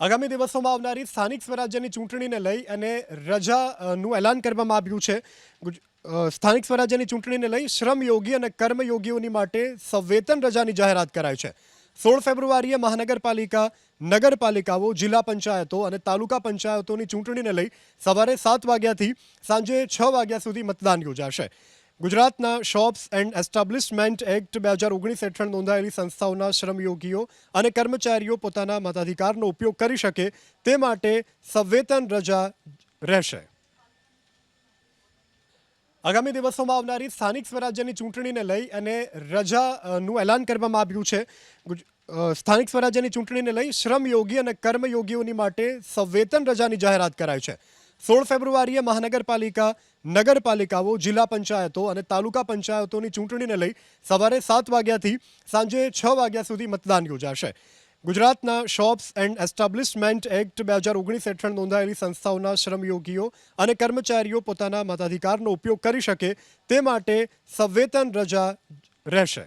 આગામી દિવસોમાં આવનારી સ્થાનિક સ્વરાજ્યની ચૂંટણીને લઈ અને રજાનું એલાન કરવામાં આવ્યું છે. સ્થાનિક સ્વરાજ્યની ચૂંટણીને લઈ શ્રમયોગી અને કર્મયોગીઓની માટે સવેતન રજાની જાહેરાત કરાઈ છે. સોળ ફેબ્રુઆરીએ મહાનગરપાલિકા, નગરપાલિકાઓ, જિલ્લા પંચાયતો અને તાલુકા પંચાયતોની ચૂંટણીને લઈ સવારે સાત વાગ્યાથી સાંજે છ વાગ્યા સુધી મતદાન યોજાશે. ગુજરાતના શોપ્સ એન્ડ એસ્ટાબ્લિશમેન્ટ એક્ટ બે હજાર ઓગણીસ હેઠળ નોંધાયેલી સંસ્થાઓના શ્રમયોગીઓ અને કર્મચારીઓ પોતાના મતાધિકારનો ઉપયોગ કરી શકે તે માટે સંવેતન રજા રહેશે. આગામી દિવસોમાં આવનારી સ્થાનિક સ્વરાજ્યની ચૂંટણીને લઈ અને રજાનું એલાન કરવામાં આવ્યું છે. સ્થાનિક સ્વરાજ્યની ચૂંટણીને લઈ શ્રમયોગી અને કર્મયોગીઓની માટે સંવેતન રજાની જાહેરાત કરાઈ છે. સોળ ફેબ્રુઆરીએ મહાનગરપાલિકા, નગરપાલિકાઓ, જિલ્લા પંચાયતો અને તાલુકા પંચાયતોની ચૂંટણીને લઈ સવારે સાત વાગ્યાથી સાંજે છ વાગ્યા સુધી મતદાન યોજાશે. ગુજરાતના શોપ્સ એન્ડ એસ્ટાબ્લિશમેન્ટ એક્ટ બે હજાર ઓગણીસ હેઠળ નોંધાયેલી સંસ્થાઓના શ્રમયોગીઓ અને કર્મચારીઓ પોતાના મતાધિકારનો ઉપયોગ કરી શકે તે માટે સંવેતન રજા રહેશે.